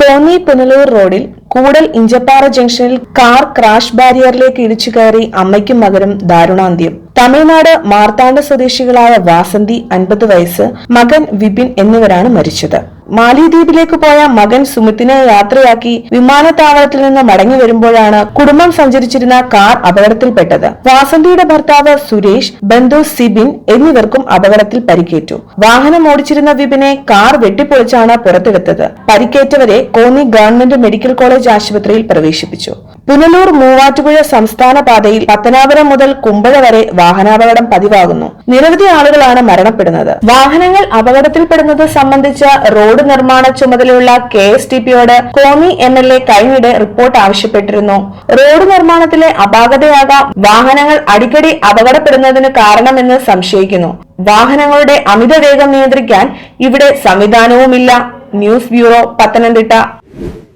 കോന്നി പുനലൂർ റോഡിൽ കൂടൽ ഇഞ്ചപ്പാറ ജംഗ്ഷനിൽ car crash ബാരിയറിലേക്ക് ഇടിച്ചു കയറി അമ്മയ്ക്കും മകനും ദാരുണാന്ത്യം. തമിഴ്നാട് മാർത്താണ്ഡ സ്വദേശികളായ വാസന്തി അൻപത് വയസ്സ് മകൻ വിപിൻ എന്നിവരാണ് മരിച്ചത്. മാലിദ്വീപിലേക്ക് പോയ മകൻ സുമിത്തിനെ യാത്രയാക്കി വിമാനത്താവളത്തിൽ നിന്ന് മടങ്ങി വരുമ്പോഴാണ് കുടുംബം സഞ്ചരിച്ചിരുന്ന കാർ അപകടത്തിൽപ്പെട്ടത്. വാസന്തിയുടെ ഭർത്താവ് സുരേഷ് ബന്ധു സിബിൻ എന്നിവർക്കും അപകടത്തിൽ പരിക്കേറ്റു. വാഹനം ഓടിച്ചിരുന്ന വിപിനെ കാർ വെട്ടിപ്പൊളിച്ചാണ് പുറത്തെടുത്തത്. പരിക്കേറ്റവരെ കോന്നി ഗവൺമെന്റ് മെഡിക്കൽ കോളേജ് ആശുപത്രിയിൽ പ്രവേശിപ്പിച്ചു. പുനലൂർ മൂവാറ്റുപുഴ സംസ്ഥാന പാതയിൽ പത്തനാപുരം മുതൽ കുമ്പഴ വരെ വാഹനാപകടം പതിവാകുന്നു. നിരവധി ആളുകളാണ് മരണപ്പെടുന്നത്. വാഹനങ്ങൾ അപകടത്തിൽപ്പെടുന്നത് സംബന്ധിച്ച റോഡ് നിർമ്മാണ ചുമതലയുള്ള കെ എസ് ടി പിയോട് കോമി എം എൽ എ കഴിഞ്ഞിടെ റിപ്പോർട്ട് ആവശ്യപ്പെട്ടിരുന്നു. റോഡ് നിർമ്മാണത്തിലെ അപാകതയാകാം വാഹനങ്ങൾ അടിക്കടി അപകടപ്പെടുന്നതിന് കാരണമെന്ന് സംശയിക്കുന്നു. വാഹനങ്ങളുടെ അമിത വേഗം നിയന്ത്രിക്കാൻ ഇവിടെ സംവിധാനവുമില്ല. News bureau Pathanamthitta.